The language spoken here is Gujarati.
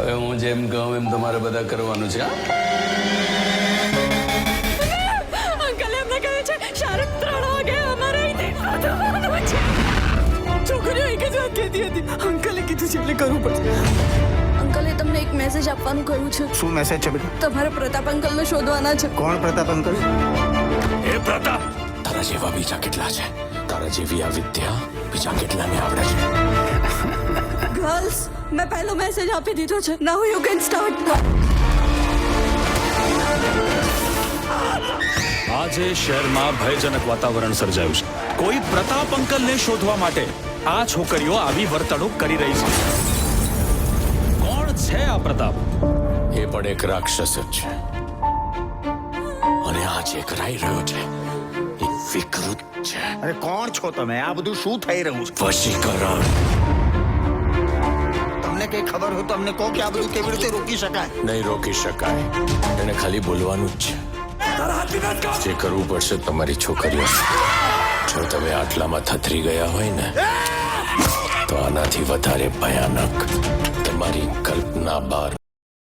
હવે હું જેમ કહું એમ તમારે બધા કરવાનું છે હા? અંકલે એમને કહ્યું છે શાહરુખ ત્રણ વાગે અમારે શોધવાનું છે. છોકરીઓ એક જ વાત કહેતી હતી. અંકલે કીધું છે એટલે કરવું પડશે. અંકલે તમને એક મેસેજ આપવાનું કહ્યું છે. શું મેસેજ છે બેટા? તમારે પ્રતાપ અંકલને શોધવાના છે. કોણ પ્રતાપ અંકલ? એ પ્રતાપ! તારા જેવા બીજા કેટલા છે? તારા જેવી આ વિદ્યા બીજા કેટલાને આવડે છે? ગર્લ્સ મેં પહેલો મેસેજ આપી દીધો છે નાઉ યુ કેન સ્ટાર્ટ આજે શહેરમાં ભયજનક વાતાવરણ સર્જાયું છે. કોઈ પ્રતાપ અંકલને શોધવા માટે આ છોકરીઓ આવી વર્તણૂક કરી રહી છે. કોણ છે આ પ્રતાપ? એ પણ એક રાક્ષસ જ છે. અને આ જે કરાઈ રહ્યો છે. એ વિકૃત છે. અરે કોણ છો તમે? આ બધું શું થઈ રહ્યું છે? વશીકરણ. કઈ ખબર હોય તો અમને કે આ બધું કેવી રીતે રોકી શકાય. નહીં રોકી શકાય. એને ખાલી બોલવાનું જ છે. જે કરવું પડશે તમારી છોકરીઓ. જો તમે આટલામાં થથરી ગયા હોય ને, તો આનાથી વધારે ભયાનક તમારી કલ્પના બહાર